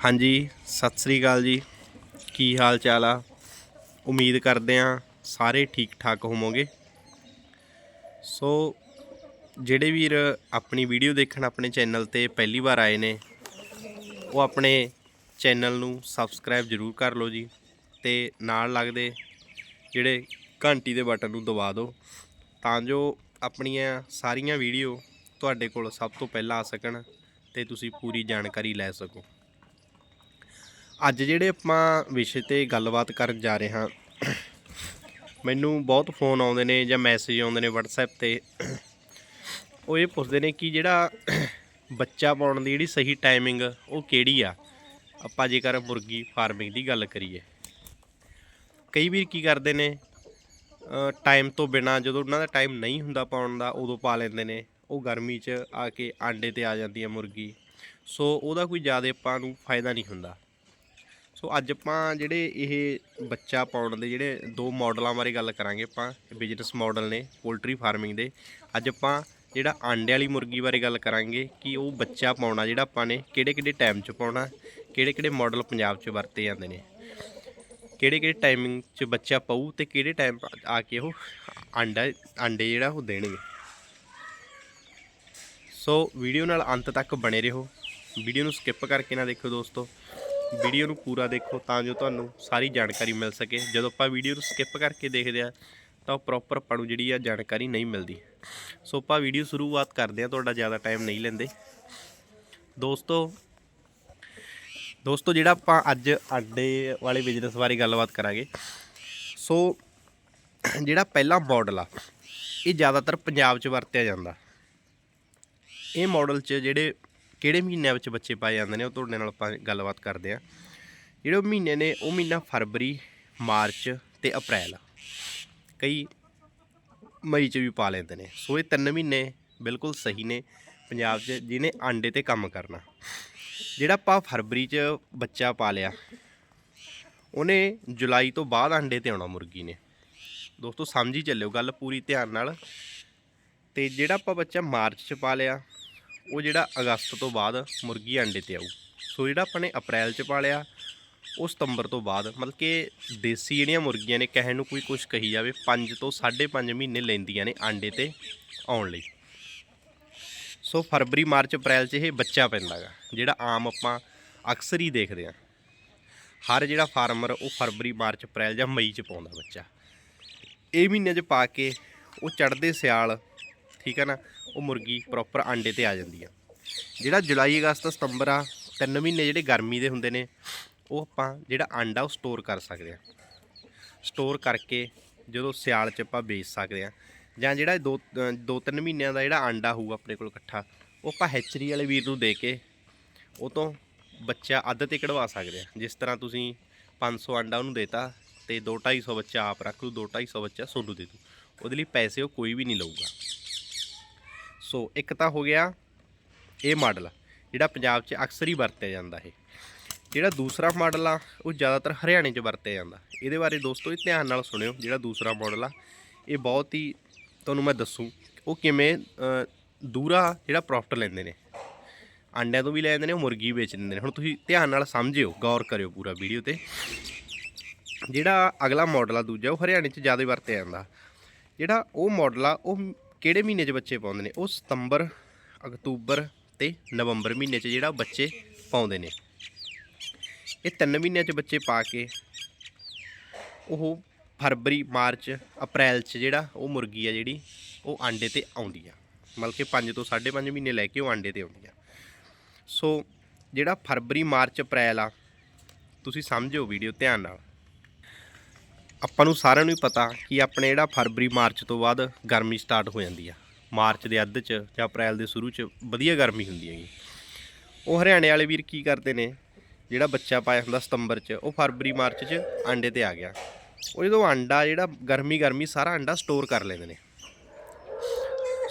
ਹਾਂਜੀ, ਸਤਿ ਸ੍ਰੀ ਅਕਾਲ ਜੀ। ਕੀ ਹਾਲ ਚਾਲ ਆ? ਉਮੀਦ ਕਰਦੇ ਆ ਸਾਰੇ ਠੀਕ ਠਾਕ ਹੋਵੋਗੇ। ਸੋ, ਜਿਹੜੇ ਵੀਰ ਆਪਣੀ ਵੀਡੀਓ ਦੇਖਣ ਆਪਣੇ ਚੈਨਲ ਤੇ ਪਹਿਲੀ ਵਾਰ ਆਏ ਨੇ, ਉਹ ਆਪਣੇ ਚੈਨਲ ਨੂੰ ਸਬਸਕ੍ਰਾਈਬ ਜ਼ਰੂਰ ਕਰ ਲਓ ਜੀ ਤੇ ਨਾਲ ਲੱਗਦੇ ਜਿਹੜੇ ਘੰਟੀ ਦੇ ਬਟਨ ਨੂੰ ਦਬਾ ਦਿਓ ਤਾਂ ਜੋ ਆਪਣੀਆਂ ਸਾਰੀਆਂ ਵੀਡੀਓ ਤੁਹਾਡੇ ਕੋਲ ਸਭ ਤੋਂ ਪਹਿਲਾਂ ਆ ਸਕਣ ਤੇ ਤੁਸੀਂ ਪੂਰੀ ਜਾਣਕਾਰੀ ਲੈ ਸਕੋ। ਅੱਜ ਜਿਹੜੇ ਆਪਾਂ ਵਿਸ਼ੇ ਤੇ ਗੱਲਬਾਤ ਕਰਨ ਜਾ ਰਹੇ ਹਾਂ, ਮੈਨੂੰ ਬਹੁਤ ਫੋਨ ਆਉਂਦੇ ਨੇ ਜਾਂ ਮੈਸੇਜ ਆਉਂਦੇ ਨੇ WhatsApp ਤੇ। ਉਹ ਇਹ ਪੁੱਛਦੇ ਨੇ ਕਿ ਜਿਹੜਾ ਬੱਚਾ ਪਾਉਣ ਦੀ ਜਿਹੜੀ ਸਹੀ ਟਾਈਮਿੰਗ ਉਹ ਕਿਹੜੀ ਆ? ਆਪਾਂ ਜੇਕਰ ਮੁਰਗੀ ਫਾਰਮਿੰਗ ਦੀ ਗੱਲ ਕਰੀਏ। ਕਈ ਵੀਰ ਕੀ ਕਰਦੇ ਨੇ ਟਾਈਮ ਤੋਂ ਬਿਨਾ ਜਦੋਂ ਉਹਨਾਂ ਦਾ ਟਾਈਮ ਨਹੀਂ ਹੁੰਦਾ ਪਾਉਣ ਦਾ, ਉਦੋਂ ਪਾ ਲੈਂਦੇ ਨੇ। ਉਹ ਗਰਮੀ 'ਚ ਆ ਕੇ ਆਂਡੇ ਤੇ ਆ ਜਾਂਦੀ ਹੈ ਮੁਰਗੀ। ਸੋ ਉਹਦਾ ਕੋਈ ਜ਼ਿਆਦਾ ਆਪਾਂ ਨੂੰ ਫਾਇਦਾ ਨਹੀਂ ਹੁੰਦਾ। ਸੋ ਅੱਜ ਆਪਾਂ ਜਿਹੜੇ ਇਹ ਬੱਚਾ ਪਾਉਣ ਦੇ ਜਿਹੜੇ ਦੋ ਮਾਡਲਾਂ ਬਾਰੇ ਗੱਲ ਕਰਾਂਗੇ ਆਪਾਂ ਬਿਜ਼ਨਸ ਮਾਡਲ ਨੇ ਪੋਲਟਰੀ ਫਾਰਮਿੰਗ ਦੇ। ਅੱਜ ਆਪਾਂ ਜਿਹੜਾ ਆਂਡੇ ਵਾਲੀ ਮੁਰਗੀ ਬਾਰੇ ਗੱਲ ਕਰਾਂਗੇ ਕਿ ਉਹ ਬੱਚਾ ਪਾਉਣਾ ਜਿਹੜਾ ਆਪਾਂ ਨੇ ਕਿਹੜੇ ਕਿਹੜੇ ਟਾਈਮ 'ਚ ਪਾਉਣਾ ਕਿਹੜੇ ਕਿਹੜੇ ਮਾਡਲ ਪੰਜਾਬ 'ਚ ਵਰਤੇ ਜਾਂਦੇ ਨੇ। ਕਿਹੜੇ ਕਿਹੜੇ ਟਾਈਮਿੰਗ 'ਚ ਬੱਚਾ ਪਾਊ ਤੇ ਕਿਹੜੇ ਟਾਈਮ ਆ ਕੇ ਉਹ ਆਂਡਾ, ਆਂਡੇ ਜਿਹੜਾ ਉਹ ਦੇਣਗੇ। ਸੋ ਵੀਡੀਓ ਨਾਲ ਅੰਤ ਤੱਕ ਬਣੇ ਰਹੋ। ਵੀਡੀਓ ਨੂੰ ਸਕਿਪ ਕਰਕੇ ਨਾ ਦੇਖੋ ਦੋਸਤੋ। ਵੀਡੀਓ ਨੂੰ ਪੂਰਾ ਦੇਖੋ ਤਾਂ ਜੋ ਤੁਹਾਨੂੰ ਸਾਰੀ ਜਾਣਕਾਰੀ ਮਿਲ ਸਕੇ। ਜਦੋਂ ਆਪਾਂ ਵੀਡੀਓ ਨੂੰ ਸਕਿਪ ਕਰਕੇ ਦੇਖਦੇ ਆ ਤਾਂ ਉਹ ਪ੍ਰੋਪਰ ਆਪਾਂ ਨੂੰ ਜਿਹੜੀ ਆ ਜਾਣਕਾਰੀ ਨਹੀਂ ਮਿਲਦੀ। ਸੋ ਆਪਾਂ ਵੀਡੀਓ ਸ਼ੁਰੂਆਤ ਕਰਦੇ ਆ ਤੁਹਾਡਾ ਜ਼ਿਆਦਾ ਟਾਈਮ ਨਹੀਂ ਲੈਂਦੇ। ਦੋਸਤੋ ਦੋਸਤੋ ਜਿਹੜਾ ਆਪਾਂ ਅੱਜ ਆਡੇ ਵਾਲੇ ਬਿਜ਼ਨਸ ਬਾਰੇ ਗੱਲਬਾਤ ਕਰਾਂਗੇ, ਸੋ ਜਿਹੜਾ ਪਹਿਲਾ ਮਾਡਲ ਆ, ਇਹ ਜ਼ਿਆਦਾਤਰ ਪੰਜਾਬ 'ਚ ਵਰਤਿਆ ਜਾਂਦਾ। ਇਹ ਮਾਡਲ 'ਚ ਜਿਹੜੇ ਕਿਹੜੇ ਮਹੀਨਿਆਂ ਵਿੱਚ ਬੱਚੇ ਪਾਏ ਜਾਂਦੇ ਨੇ, ਉਹ ਤੁਹਾਡੇ ਨਾਲ ਆਪਾਂ ਗੱਲਬਾਤ ਕਰਦੇ ਆ ਜਿਹੜੇ ਉਹ ਮਹੀਨੇ ਨੇ, ਉਹ ਮਹੀਨਾ ਫਰਵਰੀ, ਮਾਰਚ ਤੇ ਅਪ੍ਰੈਲ। ਕਈ ਮਈ 'ਚ ਵੀ ਪਾ ਲੈਂਦੇ ਨੇ। ਸੋ ਇਹ ਤਿੰਨ ਮਹੀਨੇ ਬਿਲਕੁਲ ਸਹੀ ਨੇ, ਪੰਜਾਬ 'ਚ ਜਿਹਨੇ ਆਂਡੇ ਤੇ ਕੰਮ ਕਰਨਾ। ਜਿਹੜਾ ਆਪਾਂ ਫਰਵਰੀ 'ਚ ਬੱਚਾ ਪਾ ਲਿਆ, ਉਹਨੇ ਜੁਲਾਈ ਤੋਂ ਬਾਅਦ ਆਂਡੇ ਤੇ ਆਉਣਾ ਮੁਰਗੀ ਨੇ। ਦੋਸਤੋ, ਸਮਝੀ ਚੱਲਿਓ ਗੱਲ ਪੂਰੀ ਧਿਆਨ ਨਾਲ। ਤੇ ਜਿਹੜਾ ਆਪਾਂ ਬੱਚਾ ਮਾਰਚ 'ਚ ਪਾ ਲਿਆ ਉਹ ਜਿਹੜਾ ਅਗਸਤ ਤੋਂ ਬਾਅਦ ਮੁਰਗੀ ਅੰਡੇ ਤੇ ਆਊ। ਸੋ ਜਿਹੜਾ ਆਪਾਂ ਨੇ ਅਪ੍ਰੈਲ 'ਚ ਪਾਲਿਆ, ਉਹ ਸਤੰਬਰ ਤੋਂ ਬਾਅਦ, ਮਤਲਬ ਕਿ ਦੇਸੀ ਜਿਹੜੀਆਂ ਮੁਰਗੀਆਂ ਨੇ, ਕਹਿਣ ਨੂੰ ਕੋਈ ਕੁਝ ਕਹੀ ਜਾਵੇ 5 ਤੋਂ 5.5 ਮਹੀਨੇ ਲੈਂਦੀਆਂ ਨੇ ਆਂਡੇ ਤੇ ਆਉਣ ਲਈ। ਸੋ ਫਰਵਰੀ, ਮਾਰਚ, ਅਪ੍ਰੈਲ 'ਚ ਇਹ ਬੱਚਾ ਪੈਂਦਾਗਾ, ਜਿਹੜਾ ਆਮ ਆਪਾਂ ਅਕਸਰ ਹੀ ਦੇਖਦੇ ਆ ਹਰ ਜਿਹੜਾ ਫਾਰਮਰ, ਉਹ ਫਰਵਰੀ, ਮਾਰਚ, ਅਪ੍ਰੈਲ ਜਾਂ ਮਈ 'ਚ ਪਾਉਂਦਾ ਬੱਚਾ। ਇਹ ਮਹੀਨੇ 'ਚ ਪਾ ਕੇ ਉਹ ਚੜ੍ਹਦੇ ਸਿਆਲ ਠੀਕ ਹੈ ਨਾ, ਉਹ ਮੁਰਗੀ ਪ੍ਰੋਪਰ ਆਂਡੇ ਤੇ ਆ ਜਾਂਦੀ ਆ। ਜਿਹੜਾ ਜੁਲਾਈ, ਅਗਸਤ, ਸਤੰਬਰ ਆ, ਤਿੰਨ ਮਹੀਨੇ ਜਿਹੜੇ ਗਰਮੀ ਦੇ ਹੁੰਦੇ ਨੇ, ਉਹ ਆਪਾਂ ਜਿਹੜਾ ਆਂਡਾ ਉਹ ਸਟੋਰ ਕਰ ਸਕਦੇ ਆ। ਸਟੋਰ ਕਰਕੇ ਜਦੋਂ ਸਿਆਲ 'ਚ ਆਪਾਂ ਵੇਚ ਸਕਦੇ ਆ, ਜਾਂ ਜਿਹੜਾ ਦੋ ਦੋ ਤਿੰਨ ਮਹੀਨਿਆਂ ਦਾ ਜਿਹੜਾ ਆਂਡਾ ਹੋਊਗਾ ਆਪਣੇ ਕੋਲ ਇਕੱਠਾ, ਉਹ ਆਪਾਂ ਹੈਚਰੀ ਵਾਲੇ ਵੀਰ ਨੂੰ ਦੇ ਕੇ ਉਹ ਤੋਂ ਬੱਚਾ ਅੱਧ ਤੇ ਕਢਵਾ ਸਕਦੇ ਆ। ਜਿਸ ਤਰ੍ਹਾਂ ਤੁਸੀਂ 500 ਆਂਡਾ ਉਹਨੂੰ ਦੇਤਾ ਤੇ 2 250 ਬੱਚਾ ਆਪ ਰੱਖ ਲੂ 2 250 ਬੱਚਾ ਸੋਨੂੰ ਦੇ ਦੂ ਉਹਦੇ ਲਈ ਪੈਸੇ ਉਹ ਕੋਈ ਵੀ ਨਹੀਂ ਲਊਗਾ। ਸੋ ਇੱਕ ਤਾਂ ਹੋ ਗਿਆ ਇਹ ਮਾਡਲ, ਜਿਹੜਾ ਪੰਜਾਬ 'ਚ ਅਕਸਰ ਹੀ ਵਰਤਿਆ ਜਾਂਦਾ ਇਹ। ਜਿਹੜਾ ਦੂਸਰਾ ਮਾਡਲ ਆ, ਉਹ ਜ਼ਿਆਦਾਤਰ ਹਰਿਆਣੇ 'ਚ ਵਰਤਿਆ ਜਾਂਦਾ। ਇਹਦੇ ਬਾਰੇ ਦੋਸਤੋ, ਇਹ ਧਿਆਨ ਨਾਲ ਸੁਣਿਓ, ਜਿਹੜਾ ਦੂਸਰਾ ਮਾਡਲ ਆ, ਇਹ ਬਹੁਤ ਹੀ, ਤੁਹਾਨੂੰ ਮੈਂ ਦੱਸੂ, ਉਹ ਕਿਵੇਂ ਦੂਰਾ ਜਿਹੜਾ ਪ੍ਰੋਫਿਟ ਲੈਂਦੇ ਨੇ। ਆਂਡਿਆਂ ਤੋਂ ਵੀ ਲੈ ਜਾਂਦੇ ਨੇ, ਉਹ ਮੁਰਗੀ ਵੇਚ ਦਿੰਦੇ ਨੇ। ਹੁਣ ਤੁਸੀਂ ਧਿਆਨ ਨਾਲ ਸਮਝਿਓ, ਗੌਰ ਕਰਿਓ ਪੂਰਾ ਵੀਡੀਓ ਤੇ। ਜਿਹੜਾ ਅਗਲਾ ਮਾਡਲ ਆ, ਦੂਜਾ, ਉਹ ਹਰਿਆਣੇ 'ਚ ਜ਼ਿਆਦਾ ਵਰਤਿਆ ਜਾਂਦਾ। ਜਿਹੜਾ ਉਹ ਮਾਡਲ ਆ, ਉਹ ਕਿਹੜੇ ਮਹੀਨੇ 'ਚ ਬੱਚੇ ਪਾਉਂਦੇ ਨੇ? ਉਹ ਸਤੰਬਰ, ਅਕਤੂਬਰ ਤੇ ਨਵੰਬਰ ਮਹੀਨੇ 'ਚ ਜਿਹੜਾ ਬੱਚੇ ਪਾਉਂਦੇ ਨੇ। ਇਹ ਤਿੰਨ ਮਹੀਨਿਆਂ 'ਚ ਬੱਚੇ ਪਾ ਕੇ ਉਹ ਫਰਵਰੀ, ਮਾਰਚ, ਅਪ੍ਰੈਲ 'ਚ ਜਿਹੜਾ ਉਹ ਮੁਰਗੀ ਆ ਜਿਹੜੀ, ਉਹ ਆਂਡੇ ਤੇ ਆਉਂਦੀ ਆ। ਮਤਲਬ ਕਿ 5 ਤੋਂ 5.5 ਮਹੀਨੇ ਲੈ ਕੇ ਉਹ ਆਂਡੇ ਤੇ ਆਉਂਦੀ ਆ। ਸੋ ਜਿਹੜਾ ਫਰਵਰੀ, ਮਾਰਚ, ਅਪ੍ਰੈਲ ਆ, ਤੁਸੀਂ ਸਮਝਿਓ ਵੀਡੀਓ ਧਿਆਨ ਨਾਲ। ਆਪਾਂ ਨੂੰ ਸਾਰਿਆਂ ਨੂੰ ਹੀ ਪਤਾ ਕਿ ਆਪਣੇ ਜਿਹੜਾ ਫਰਵਰੀ, ਮਾਰਚ ਤੋਂ ਬਾਅਦ ਗਰਮੀ ਸਟਾਰਟ ਹੋ ਜਾਂਦੀ ਆ। ਮਾਰਚ ਦੇ ਅੱਧ 'ਚ ਜਾਂ ਅਪ੍ਰੈਲ ਦੇ ਸ਼ੁਰੂ 'ਚ ਵਧੀਆ ਗਰਮੀ ਹੁੰਦੀ ਹੈਗੀ। ਉਹ ਹਰਿਆਣੇ ਵਾਲੇ ਵੀਰ ਕੀ ਕਰਦੇ ਨੇ, ਜਿਹੜਾ ਬੱਚਾ ਪਾਇਆ ਹੁੰਦਾ ਸਤੰਬਰ 'ਚ, ਉਹ ਫਰਵਰੀ, ਮਾਰਚ 'ਚ ਆਂਡੇ ਤੇ ਆ ਗਿਆ। ਉਹ ਜਦੋਂ ਆਂਡਾ ਜਿਹੜਾ ਗਰਮੀ ਗਰਮੀ ਸਾਰਾ ਆਂਡਾ ਸਟੋਰ ਕਰ ਲੈਂਦੇ ਨੇ।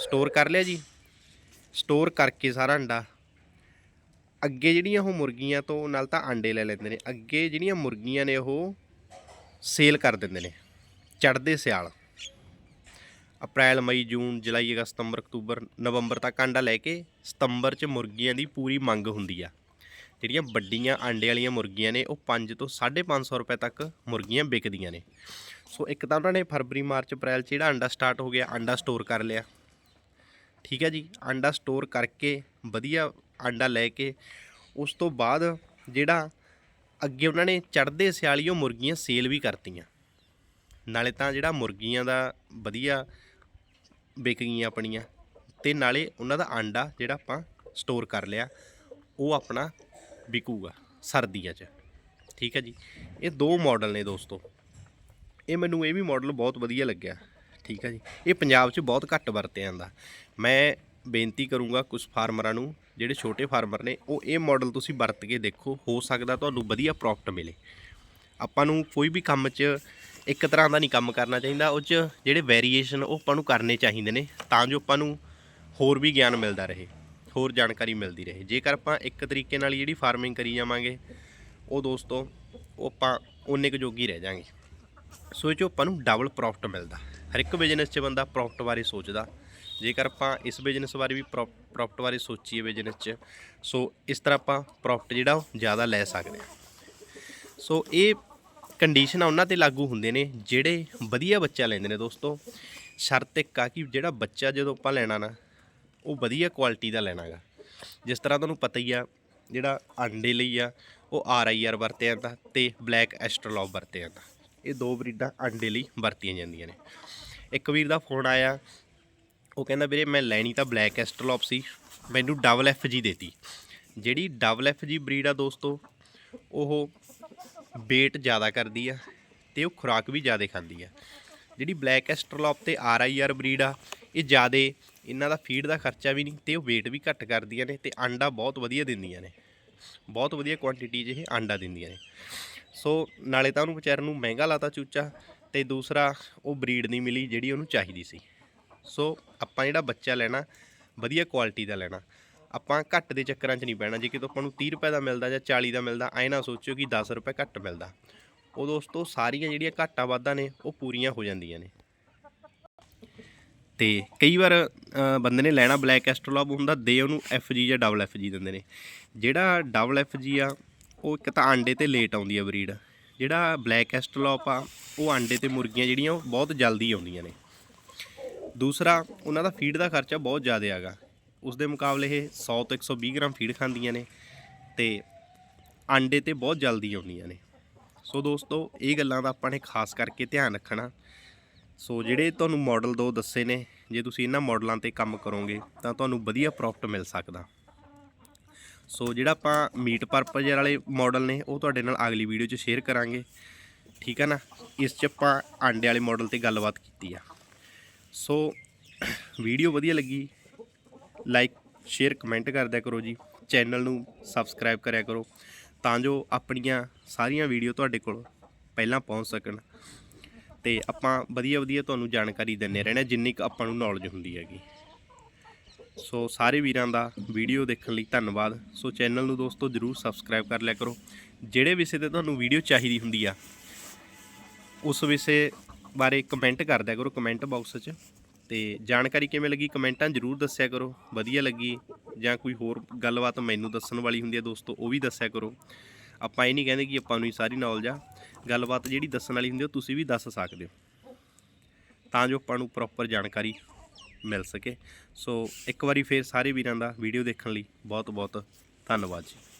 ਸਟੋਰ ਕਰ ਲਿਆ ਜੀ। ਸਟੋਰ ਕਰਕੇ ਸਾਰਾ ਆਂਡਾ ਅੱਗੇ ਜਿਹੜੀਆਂ ਉਹ ਮੁਰਗੀਆਂ ਤੋਂ ਨਾਲ ਤਾਂ ਆਂਡੇ ਲੈ ਲੈਂਦੇ ਨੇ। ਅੱਗੇ ਜਿਹੜੀਆਂ ਮੁਰਗੀਆਂ ਨੇ ਉਹ ਸੇਲ ਕਰ ਦਿੰਦੇ ਨੇ, ਚੜ੍ਹਦੇ ਸਿਆਲ। ਅਪ੍ਰੈਲ, ਮਈ, ਜੂਨ, ਜੁਲਾਈ, ਅਗਸਤ, ਸਤੰਬਰ, ਅਕਤੂਬਰ, ਨਵੰਬਰ ਤੱਕ ਆਂਡਾ ਲੈ ਕੇ ਸਤੰਬਰ 'ਚ ਮੁਰਗੀਆਂ ਦੀ ਪੂਰੀ ਮੰਗ ਹੁੰਦੀ ਆ। ਜਿਹੜੀਆਂ ਵੱਡੀਆਂ ਆਂਡੇ ਵਾਲੀਆਂ ਮੁਰਗੀਆਂ ਨੇ, ਉਹ 5 ਤੋਂ 550 ਰੁਪਏ ਤੱਕ ਮੁਰਗੀਆਂ ਵਿਕਦੀਆਂ ਨੇ। ਸੋ ਇੱਕ ਤਾਂ ਉਹਨਾਂ ਨੇ ਫਰਵਰੀ, ਮਾਰਚ, ਅਪ੍ਰੈਲ 'ਚ ਜਿਹੜਾ ਆਂਡਾ ਸਟਾਰਟ ਹੋ ਗਿਆ, ਆਂਡਾ ਸਟੋਰ ਕਰ ਲਿਆ। ਠੀਕ ਹੈ ਜੀ, ਆਂਡਾ ਸਟੋਰ ਕਰਕੇ ਵਧੀਆ ਆਂਡਾ ਲੈ ਕੇ ਉਸ ਤੋਂ ਬਾਅਦ ਜਿਹੜਾ ਅੱਗੇ ਉਹਨਾਂ ਨੇ ਚੜ੍ਹਦੇ ਸਿਆਲੀ ਉਹ ਮੁਰਗੀਆਂ ਸੇਲ ਵੀ ਕਰਤੀਆਂ। ਨਾਲੇ ਤਾਂ ਜਿਹੜਾ ਮੁਰਗੀਆਂ ਦਾ ਵਧੀਆ ਵਿਕ ਗਈਆਂ ਆਪਣੀਆਂ, ਤੇ ਨਾਲੇ ਉਹਨਾਂ ਦਾ ਆਂਡਾ ਜਿਹੜਾ ਆਪਾਂ ਸਟੋਰ ਕਰ ਲਿਆ, ਉਹ ਆਪਣਾ ਵਿਕੂਗਾ ਸਰਦੀਆਂ 'ਚ। ਠੀਕ ਹੈ ਜੀ? ਇਹ ਦੋ ਮਾਡਲ ਨੇ ਦੋਸਤੋ। ਇਹ ਮੈਨੂੰ ਇਹ ਵੀ ਮਾਡਲ ਬਹੁਤ ਵਧੀਆ ਲੱਗਿਆ। ਠੀਕ ਹੈ ਜੀ? ਇਹ ਪੰਜਾਬ 'ਚ ਬਹੁਤ ਘੱਟ ਵਰਤਿਆ ਜਾਂਦਾ। ਮੈਂ ਬੇਨਤੀ ਕਰੂੰਗਾ ਕੁਝ ਫਾਰਮਰਾਂ ਨੂੰ ਜਿਹੜੇ ਛੋਟੇ ਫਾਰਮਰ ਨੇ, ਉਹ ਇਹ ਮਾਡਲ ਤੁਸੀਂ ਵਰਤ ਕੇ ਦੇਖੋ, ਹੋ ਸਕਦਾ ਤੁਹਾਨੂੰ ਵਧੀਆ ਪ੍ਰੋਫਿਟ ਮਿਲੇ। ਆਪਾਂ ਨੂੰ ਕੋਈ ਵੀ ਕੰਮ 'ਚ ਇੱਕ ਤਰ੍ਹਾਂ ਦਾ ਨਹੀਂ ਕੰਮ ਕਰਨਾ ਚਾਹੀਦਾ, ਉਹ 'ਚ ਜਿਹੜੇ ਵੇਰੀਏਸ਼ਨ ਉਹ ਆਪਾਂ ਨੂੰ ਕਰਨੇ ਚਾਹੀਦੇ ਨੇ, ਤਾਂ ਜੋ ਆਪਾਂ ਨੂੰ ਹੋਰ ਵੀ ਗਿਆਨ ਮਿਲਦਾ ਰਹੇ, ਹੋਰ ਜਾਣਕਾਰੀ ਮਿਲਦੀ ਰਹੇ। ਜੇਕਰ ਆਪਾਂ ਇੱਕ ਤਰੀਕੇ ਨਾਲ ਜਿਹੜੀ ਫਾਰਮਿੰਗ ਕਰੀ ਜਾਵਾਂਗੇ, ਉਹ ਦੋਸਤੋ, ਉਹ ਆਪਾਂ ਉਨੇ ਕੁ ਜੋਗੀ ਰਹਿ ਜਾਾਂਗੇ। ਸੋ ਇਹ 'ਚੋਂ ਆਪਾਂ ਨੂੰ ਡਬਲ ਪ੍ਰੋਫਿਟ ਮਿਲਦਾ। ਹਰ ਇੱਕ ਬਿਜ਼ਨਸ 'ਚ ਬੰਦਾ ਪ੍ਰੋਫਿਟ ਬਾਰੇ ਸੋਚਦਾ। ਜੇਕਰ ਆਪਾਂ ਇਸ ਬਿਜ਼ਨਸ ਬਾਰੇ ਵੀ ਪ੍ਰੋਫਿਟ ਬਾਰੇ ਸੋਚੀਏ ਬਿਜ਼ਨਸ 'ਚ ਸੋ ਇਸ ਤਰ੍ਹਾਂ ਆਪਾਂ ਪ੍ਰੋਫਿਟ ਜਿਹੜਾ ਉਹ ਜ਼ਿਆਦਾ ਲੈ ਸਕਦੇ ਹਾਂ। ਸੋ ਇਹ ਕੰਡੀਸ਼ਨ ਉਹਨਾਂ ਤੇ ਲਾਗੂ ਹੁੰਦੇ ਨੇ, ਜਿਹੜੇ ਵਧੀਆ ਬੱਚਾ ਲੈਂਦੇ ਨੇ ਦੋਸਤੋ। ਸ਼ਰਤ ਇੱਕ ਆ ਕਿ ਜਿਹੜਾ ਬੱਚਾ ਜਦੋਂ ਆਪਾਂ ਲੈਣਾ ਨਾ, ਉਹ ਵਧੀਆ ਕੁਆਲਿਟੀ ਦਾ ਲੈਣਾਗਾ ਜਿਸ ਤਰ੍ਹਾਂ ਤੁਹਾਨੂੰ ਪਤਾ ਹੀ ਆ, ਜਿਹੜਾ ਆਂਡੇ ਲਈ ਆ, ਉਹ ਆਰ ਆਈ ਆਰ ਵਰਤਿਆ ਜਾਂਦਾ ਤੇ ਬਲੈਕ ਐਸਟਰਲੌਬ ਵਰਤਿਆ ਜਾਂਦਾ। ਇਹ ਦੋ ਬਰੀਡਾਂ ਆਂਡੇ ਲਈ ਵਰਤੀਆਂ ਜਾਂਦੀਆਂ ਨੇ। ਇੱਕ ਵੀਰ ਦਾ ਫੋਨ ਆਇਆ ਉਹ ਕਹਿੰਦਾ ਵੀਰੇ ਮੈਂ ਲੈਣੀ ਤਾਂ ਬਲੈਕ ਐਸਟਰਲੌਪ ਸੀ, ਮੈਨੂੰ ਡਬਲ ਐਫ ਜੀ ਦੇਤੀ। ਜਿਹੜੀ ਡਬਲ ਐਫ ਜੀ ਬਰੀਡ ਆ ਦੋਸਤੋ, ਉਹ weight ਜ਼ਿਆਦਾ ਕਰਦੀ ਆ ਤੇ ਉਹ ਖੁਰਾਕ ਵੀ ਜ਼ਿਆਦਾ ਖਾਂਦੀ ਆ। ਜਿਹੜੀ ਬਲੈਕ ਐਸਟਰਲੌਪ ਤੇ ਆਰ ਆਈ ਆਰ ਬਰੀਡ ਆ, ਇਹ ਜ਼ਿਆਦਾ ਇਹਨਾਂ ਦਾ ਫੀਡ ਦਾ ਖਰਚਾ ਵੀ ਨਹੀਂ ਤੇ ਉਹ weight ਵੀ ਘੱਟ ਕਰਦੀਆਂ ਨੇ ਤੇ ਆਂਡਾ ਬਹੁਤ ਵਧੀਆ ਦਿੰਦੀਆਂ ਨੇ। ਬਹੁਤ ਵਧੀਆ ਕੁਆਂਟੀਟੀ 'ਚ ਇਹ ਆਂਡਾ ਦਿੰਦੀਆਂ ਨੇ। ਸੋ ਨਾਲੇ ਤਾਂ ਉਹਨੂੰ ਵਿਚਾਰ ਨੂੰ ਮਹਿੰਗਾ ਲਾਤਾ ਚੂਚਾ ਤੇ ਦੂਸਰਾ ਉਹ ਬਰੀਡ ਨਹੀਂ ਮਿਲੀ ਜਿਹੜੀ ਉਹਨੂੰ ਚਾਹੀਦੀ ਸੀ। ਸੋ ਆਪਾਂ ਜਿਹੜਾ ਬੱਚਾ ਲੈਣਾ, ਵਧੀਆ ਕੁਆਲਿਟੀ ਦਾ ਲੈਣਾ। ਆਪਾਂ ਘੱਟ ਦੇ ਚੱਕਰਾਂ 'ਚ ਨਹੀਂ ਪੈਣਾ ਜੇ ਕਿਤੋਂ ਆਪਾਂ ਨੂੰ 30 ਰੁਪਏ ਦਾ ਮਿਲਦਾ ਜਾਂ 40 ਦਾ ਮਿਲਦਾ, ਐ ਨਾ ਸੋਚਿਓ ਕਿ 10 ਰੁਪਏ ਘੱਟ ਮਿਲਦਾ। ਉਹ ਦੋਸਤੋ ਸਾਰੀਆਂ ਜਿਹੜੀਆਂ ਘਾਟਾਂ ਵਾਧਾਂ ਨੇ, ਉਹ ਪੂਰੀਆਂ ਹੋ ਜਾਂਦੀਆਂ ਨੇ। ਤੇ ਕਈ ਵਾਰ ਬੰਦੇ ਨੇ ਲੈਣਾ ਬਲੈਕ ਐਸਟਰੋਲਬ ਹੁੰਦਾ ਦੇ ਉਹਨੂੰ ਐਫ ਜੀ ਜਾਂ ਡਬਲ ਐਫ ਜੀ ਦਿੰਦੇ ਨੇ। ਜਿਹੜਾ ਡਬਲ ਐਫ ਜੀ ਆ, ਉਹ ਇੱਕ ਤਾਂ ਆਂਡੇ ਤੇ ਲੇਟ ਆਉਂਦੀ ਆ ਬਰੀਡ ਜਿਹੜਾ ਬਲੈਕ ਐਸਟਰੋਲਪ ਆ, ਉਹ ਆਂਡੇ ਤੇ ਮੁਰਗੀਆਂ ਜਿਹੜੀਆਂ, ਉਹ ਬਹੁਤ ਜਲਦੀ ਆਉਂਦੀਆਂ ਨੇ। ਦੂਸਰਾ, ਉਹਨਾਂ ਦਾ ਫੀਡ ਦਾ ਖਰਚਾ ਬਹੁਤ ਜ਼ਿਆਦਾ ਹੈਗਾ। ਉਸ ਦੇ ਮੁਕਾਬਲੇ ਇਹ 100 ਤੋਂ 120 ਗ੍ਰਾਮ ਫੀਡ ਖਾਂਦੀਆਂ ਨੇ ਤੇ ਆਂਡੇ ਤੇ ਬਹੁਤ ਜਲਦੀ ਆਉਂਦੀਆਂ ਨੇ। ਸੋ ਦੋਸਤੋ, ਇਹ ਗੱਲਾਂ ਦਾ ਆਪਾਂ ਨੇ ਖਾਸ ਕਰਕੇ ਧਿਆਨ ਰੱਖਣਾ। ਸੋ ਜਿਹੜੇ ਤੁਹਾਨੂੰ ਮਾਡਲ ਦੋ ਦੱਸੇ ਨੇ, ਜੇ ਤੁਸੀਂ ਇਹਨਾਂ ਮਾਡਲਾਂ ਤੇ ਕੰਮ ਕਰੋਗੇ, ਤਾਂ ਤੁਹਾਨੂੰ ਵਧੀਆ ਪ੍ਰੋਫਿਟ ਮਿਲ ਸਕਦਾ। ਸੋ ਜਿਹੜਾ ਆਪਾਂ ਮੀਟ ਪਰਪਸ ਵਾਲੇ ਮਾਡਲ ਨੇ, ਉਹ ਤੁਹਾਡੇ ਨਾਲ ਅਗਲੀ ਵੀਡੀਓ 'ਚ ਸ਼ੇਅਰ ਕਰਾਂਗੇ। ਠੀਕ ਹੈ ਨਾ? ਇਸ 'ਚ ਆਪਾਂ ਆਂਡੇ ਵਾਲੇ ਮਾਡਲ ਤੇ ਗੱਲਬਾਤ ਕੀਤੀ ਆ। ਸੋ ਵੀਡੀਓ ਵਧੀਆ ਲੱਗੀ ਲਾਈਕ ਸ਼ੇਅਰ ਕਮੈਂਟ ਕਰਦਿਆ ਕਰੋ ਜੀ। ਚੈਨਲ ਨੂੰ ਸਬਸਕ੍ਰਾਈਬ ਕਰਿਆ ਕਰੋ ਤਾਂ ਜੋ ਆਪਣੀਆਂ ਸਾਰੀਆਂ ਵੀਡੀਓ ਤੁਹਾਡੇ ਕੋਲ ਪਹਿਲਾਂ ਪਹੁੰਚ ਸਕਣ। ਤੇ ਆਪਾਂ ਵਧੀਆ ਵਧੀਆ ਤੁਹਾਨੂੰ ਜਾਣਕਾਰੀ ਦਿੰਦੇ ਰਹਿਣਾ, ਜਿੰਨੀ ਕੁ ਆਪਾਂ ਨੂੰ ਨੌਲੇਜ ਹੁੰਦੀ ਹੈਗੀ। ਸੋ ਸਾਰੇ ਵੀਰਾਂ ਦਾ ਵੀਡੀਓ ਦੇਖਣ ਲਈ ਧੰਨਵਾਦ। ਸੋ ਚੈਨਲ ਨੂੰ ਦੋਸਤੋ ਜਰੂਰ ਸਬਸਕ੍ਰਾਈਬ ਕਰ ਲਿਆ ਕਰੋ। ਜਿਹੜੇ ਵਿਸ਼ੇ ਤੇ ਤੁਹਾਨੂੰ ਵੀਡੀਓ ਚਾਹੀਦੀ ਹੁੰਦੀ ਆ, ਉਸ ਵਿਸ਼ੇ ਬਾਰੇ ਕਮੈਂਟ ਕਰ ਦਿਆ ਕਰੋ ਕਮੈਂਟ ਬਾਕਸ 'ਚ। ਤੇ ਜਾਣਕਾਰੀ ਕਿਵੇਂ ਲੱਗੀ ਕਮੈਂਟਾਂ ਜਰੂਰ ਦੱਸਿਆ ਕਰੋ, ਵਧੀਆ ਲੱਗੀ ਜਾਂ ਕੋਈ ਹੋਰ ਗੱਲਬਾਤ ਮੈਨੂੰ ਦੱਸਣ ਵਾਲੀ ਹੁੰਦੀ ਹੈ ਦੋਸਤੋ, ਉਹ ਵੀ ਦੱਸਿਆ ਕਰੋ। ਆਪਾਂ ਇਹ ਨਹੀਂ ਕਹਿੰਦੇ ਕਿ ਆਪਾਂ ਨੂੰ ਹੀ ਸਾਰੀ ਨੌਲੇਜ ਆ, ਗੱਲਬਾਤ ਜਿਹੜੀ ਦੱਸਣ ਵਾਲੀ ਹੁੰਦੀ ਉਹ ਤੁਸੀਂ ਵੀ ਦੱਸ ਸਕਦੇ ਹੋ। ਤਾਂ ਜੋ ਆਪਾਂ ਨੂੰ ਪ੍ਰੋਪਰ ਜਾਣਕਾਰੀ ਮਿਲ ਸਕੇ। ਸੋ ਇੱਕ ਵਾਰੀ ਫੇਰ ਸਾਰੇ ਵੀਰਾਂ ਦਾ ਵੀਡੀਓ ਦੇਖਣ ਲਈ ਬਹੁਤ ਬਹੁਤ ਧੰਨਵਾਦ ਜੀ।